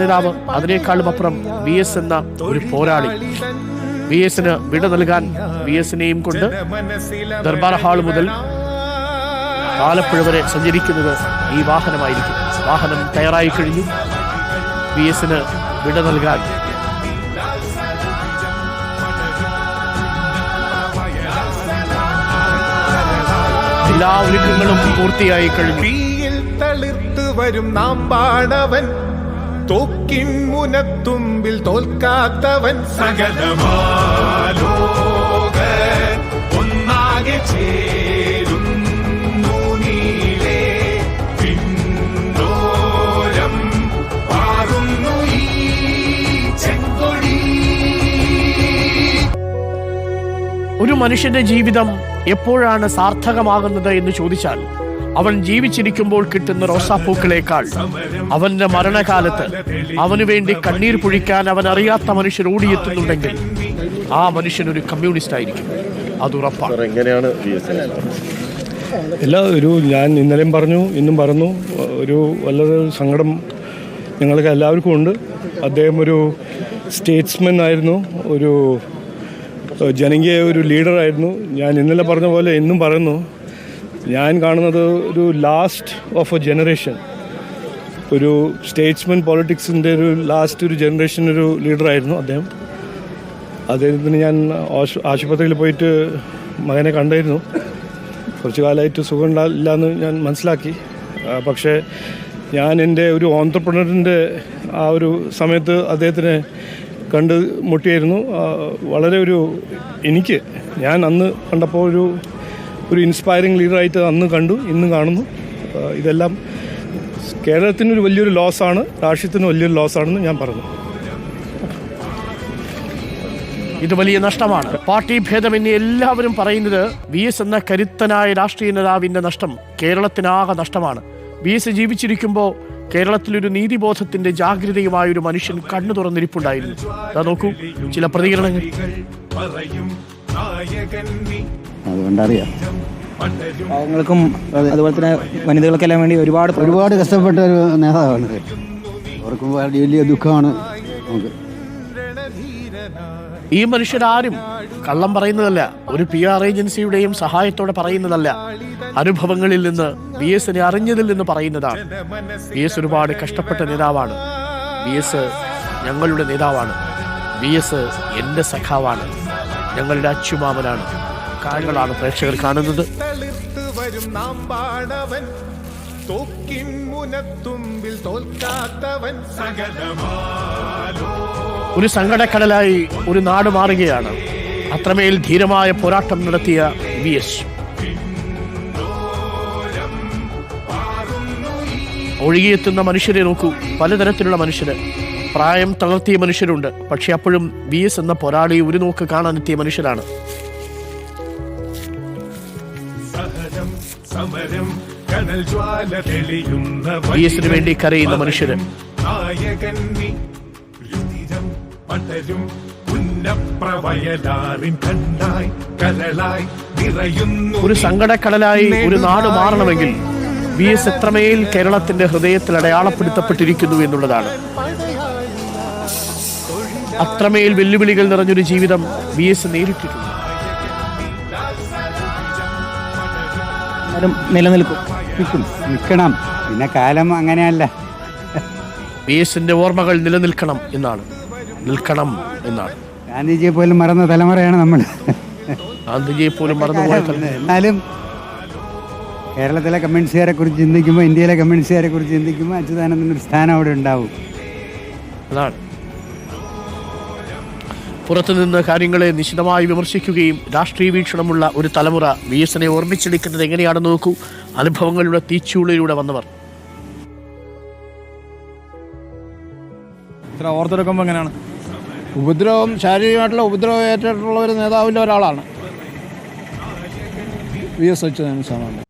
നേതാവ് അതിനേക്കാളും അപ്പുറം വി എസ് എന്ന ഒരു പോരാളി. വി എസിന് വിട നൽകാൻ വി എസിനെയും കൊണ്ട് ദർബാർ ഹാൾ മുതൽ ആലപ്പുഴ വരെ സഞ്ചരിക്കുന്നത് ഈ വാഹനമായിരിക്കും. വാഹനം തയ്യാറായി കഴിഞ്ഞു. വി എസിന് വിട നൽകാൻ എല്ലാ ഒരുക്കങ്ങളും പൂർത്തിയായി കഴിഞ്ഞു. വരും നാം പാടവൻ തോക്കിൻ മുനത്തുമ്പിൽ തോൽക്കാത്തവൻ സകലമാലോക ഒന്നാകെ ഒരു മനുഷ്യന്റെ ജീവിതം എപ്പോഴാണ് സാർത്ഥകമാകുന്നത് എന്ന് ചോദിച്ചാൽ അവൻ ജീവിച്ചിരിക്കുമ്പോൾ കിട്ടുന്ന റോസാപ്പൂക്കളേക്കാൾ. അവന്റെ മരണകാലത്ത് അവനു വേണ്ടി കണ്ണീർ പൊഴിക്കാൻ അവൻ അറിയാത്ത മനുഷ്യർ ഓടിയെത്തുന്നുണ്ടെങ്കിൽ ആ മനുഷ്യൻ ഒരു കമ്മ്യൂണിസ്റ്റ് ആയിരിക്കും. അത് ഉറപ്പാണ്. എങ്ങനെയാണ് വി ഇല്ല ഒരു ഞാൻ ഇന്നലെയും പറഞ്ഞു ഇന്നും പറഞ്ഞു. ഒരു വല്ലത് സങ്കടം ഞങ്ങൾക്ക് എല്ലാവർക്കും ഉണ്ട്. അദ്ദേഹം ഒരു സ്റ്റേറ്റ്സ്മാൻ ആയിരുന്നു. ഒരു ജനകീയ ഒരു ലീഡറായിരുന്നു ഞാൻ ഇന്നലെ പറഞ്ഞ പോലെ ഇന്നും പറയുന്നു. ഞാൻ കാണുന്നത് ഒരു ലാസ്റ്റ് ഓഫ് എ ജനറേഷൻ ഒരു സ്റ്റേറ്റ്സ്മെൻ പോളിറ്റിക്സിന്റെ ഒരു ലാസ്റ്റ് ഒരു ജനറേഷൻ ഒരു ലീഡറായിരുന്നു അദ്ദേഹം. അദ്ദേഹത്തിന് ഞാൻ ആശുപത്രിയിൽ പോയിട്ട് മകനെ കണ്ടായിരുന്നു. കുറച്ച് കാലമായിട്ട് സുഖം ഇല്ല എന്ന് ഞാൻ മനസ്സിലാക്കി. പക്ഷേ ഞാൻ എന്റെ ഒരു ഓൺട്രപ്രണറിന്റെ ആ ഒരു സമയത്ത് അദ്ദേഹത്തിനെ കണ്ട് മുട്ടിയായിരുന്നു. വളരെ ഒരു എനിക്ക് ഞാൻ അന്ന് കണ്ടപ്പോൾ ഒരു ഒരു ഇൻസ്പയറിംഗ് ലീഡറായിട്ട് അന്ന് കണ്ടു ഇന്ന് കാണുന്നു. ഇതെല്ലാം കേരളത്തിനൊരു വലിയൊരു ലോസാണ് രാഷ്ട്രീയത്തിന് വലിയൊരു ലോസാണെന്ന് ഞാൻ പറഞ്ഞു. ഇത് വലിയ നഷ്ടമാണ്. പാർട്ടി ഭേദമെന്ന് എല്ലാവരും പറയുന്നത് വി എസ് എന്ന കരുത്തനായ രാഷ്ട്രീയ നേതാവിന്റെ നഷ്ടം കേരളത്തിനാകെ നഷ്ടമാണ്. വി എസ് ജീവിച്ചിരിക്കുമ്പോൾ കേരളത്തിലൊരു നീതിബോധത്തിന്റെ ജാഗ്രതയുമായ ഒരു മനുഷ്യൻ കണ്ണു തുറന്നിരിപ്പുണ്ടായിരുന്നു. അതാ നോക്കൂ ചില പ്രതികരണങ്ങൾ. അതുകൊണ്ടറിയാം. പാവങ്ങൾക്കും അതുപോലെ തന്നെ വനിതകൾക്കെല്ലാം വേണ്ടി ഒരുപാട് ഒരുപാട് കഷ്ടപ്പെട്ട ഒരു നേതാവാണ് അവർക്കും വലിയ വലിയ ദുഃഖമാണ് നമുക്ക്. ഈ മനുഷ്യരാരും കള്ളം പറയുന്നതല്ല. ഒരു പി ആർ ഏജൻസിയുടെയും സഹായത്തോടെ പറയുന്നതല്ല. അനുഭവങ്ങളിൽ നിന്ന് വി എസിനെ അറിഞ്ഞതിൽ നിന്ന് പറയുന്നതാണ്. വി എസ് ഒരുപാട് കഷ്ടപ്പെട്ട നേതാവാണ്. വി എസ് ഞങ്ങളുടെ നേതാവാണ്. വി എസ് എന്റെ സഖാവാണ്. ഞങ്ങളുടെ അച്ചുമാമനാണ് കാര്യങ്ങളാണ് പ്രേക്ഷകർ കാണുന്നത്. വരും നാം പാടവൻ തോക്കിൻ മുനത്തുമ്പിൽ തോൽക്കാത്തവൻ ഒരു സങ്കടക്കടലായി ഒരു നാട് മാറുകയാണ്. അത്രമേൽ ധീരമായ പോരാട്ടം നടത്തിയ വി എസ്. ഒഴുകിയെത്തുന്ന മനുഷ്യരെ നോക്കൂ. പലതരത്തിലുള്ള മനുഷ്യര്. പ്രായം തളർത്തിയ മനുഷ്യരുണ്ട്. പക്ഷെ അപ്പോഴും വി എസ് എന്ന പോരാളി ഒരു നോക്ക് കാണാനെത്തിയ മനുഷ്യരാണ്. വി വേണ്ടി കരയുന്ന മനുഷ്യര്. പടരും. ഒരു സങ്കടക്കടലായി ഒരു നാട് മാറണമെങ്കിൽ വി എസ് എത്രമേൽ കേരളത്തിന്റെ ഹൃദയത്തിൽ അടയാളപ്പെടുത്തപ്പെട്ടിരിക്കുന്നു എന്നുള്ളതാണ്. അത്രമേൽ വെല്ലുവിളികൾ നിറഞ്ഞൊരു ജീവിതം വി എസ് നേരിട്ടിട്ടുണ്ട്. ആരും നിലനിൽക്കും. നിൽക്കും. നിൽക്കണം. പിന്നെ കാലം അങ്ങനെയല്ല. വി എസിന്റെ ഓർമ്മകൾ നിലനിൽക്കണം എന്നാണ്. നിൽക്കണം എന്നാണ്. ഗാന്ധിജിയെ പോലും മറന്ന തലമുറയാണ് നമ്മൾ. ഗാന്ധിജിയെ പോലും മറന്നുപോയ എന്നാലും കേരളത്തിലെ കമ്മ്യൂണിസ്റ്റുകാരെ കുറിച്ച് ചിന്തിക്കുമ്പോൾ ഇന്ത്യയിലെ കമ്മ്യൂണിസ്റ്റുകാരെ കുറിച്ച് ചിന്തിക്കുമ്പോൾ അച്യുതാനന്ദന്റെ ഒരു സ്ഥാനം അവിടെ ഉണ്ടാവും. അതാണ്. പുറത്തുനിന്ന് കാര്യങ്ങളെ നിശിതമായി വിമർശിക്കുകയും രാഷ്ട്രീയ വീക്ഷണമുള്ള ഒരു തലമുറ വി എസിനെ ഓർമ്മിച്ചെടുക്കുന്നത് എങ്ങനെയാണെന്ന് നോക്കൂ. അനുഭവങ്ങളുടെ തീച്ചുള്ളിലൂടെ വന്നവർ. എങ്ങനെയാണ്? ഉപദ്രവം ശാരീരികമായിട്ടുള്ള ഉപദ്രവം ഏറ്റിട്ടുള്ള ഒരു നേതാവിന്റെ ഒരാളാണ്. വി എസ് അച്യുതാനന്ദ സ്വാമി.